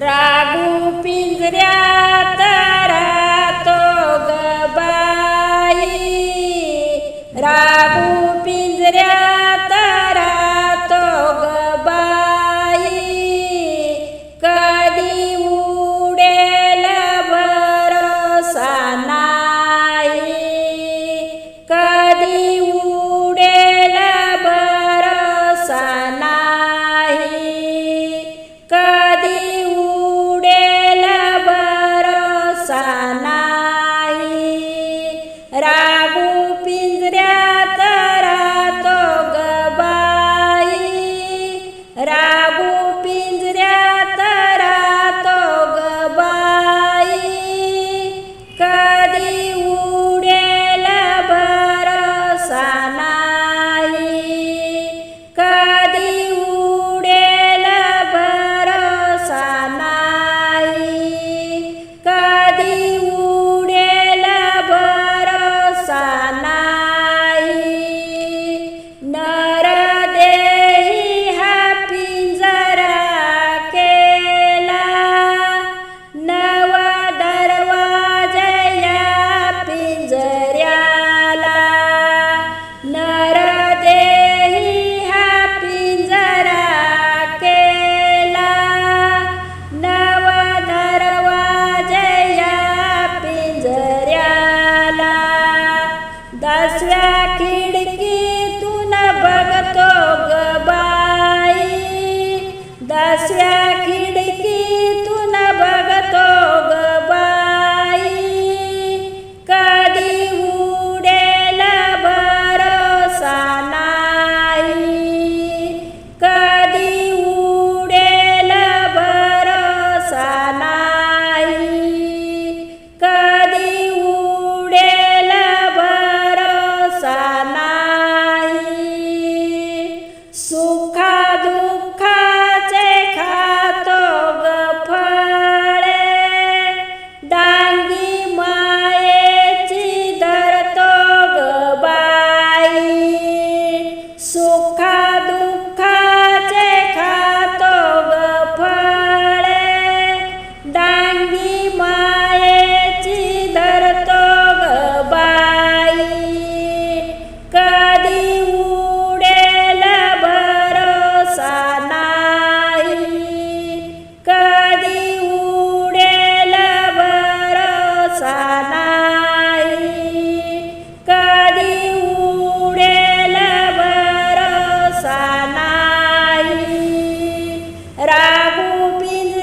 राघू पिंजऱ्यात राहतो ग बाई. राघू पिंजऱ्या Govinda So Hallelujah.